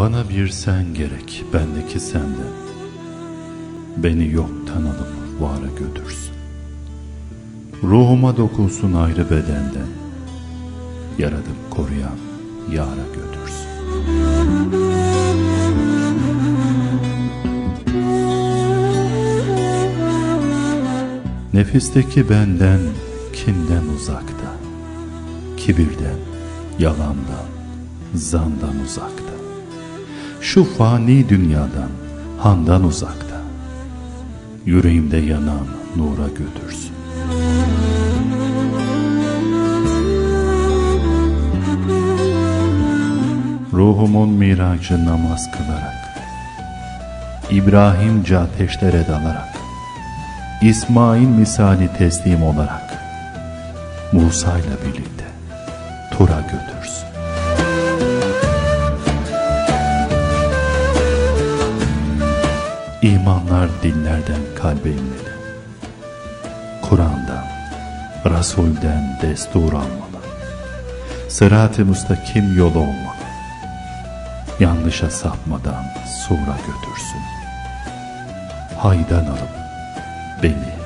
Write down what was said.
Bana bir sen gerek, bendeki senden. Beni yoktan alıp vara götürsün. Ruhuma dokunsun ayrı bedenden. Yaradıp koruyan yara götürsün. Nefisteki benden, kinden uzakta. Kibirden, yalandan, zandan uzakta. Şu fani dünyadan, handan uzakta. Yüreğimde yanan nura götürsün. Ruhumun miracı namaz kılarak, İbrahimce ateşlere dalarak, İsmail misali teslim olarak, Musa ile birlikte Tur'a götürsün. İmanlar dillerden kalbe inmeli. Kur'an'dan, Resul'den destur almalı. Sırat-ı müstakim yolu olmalı. Yanlışa sapmadan sura götürsün. Haydan alıp beni.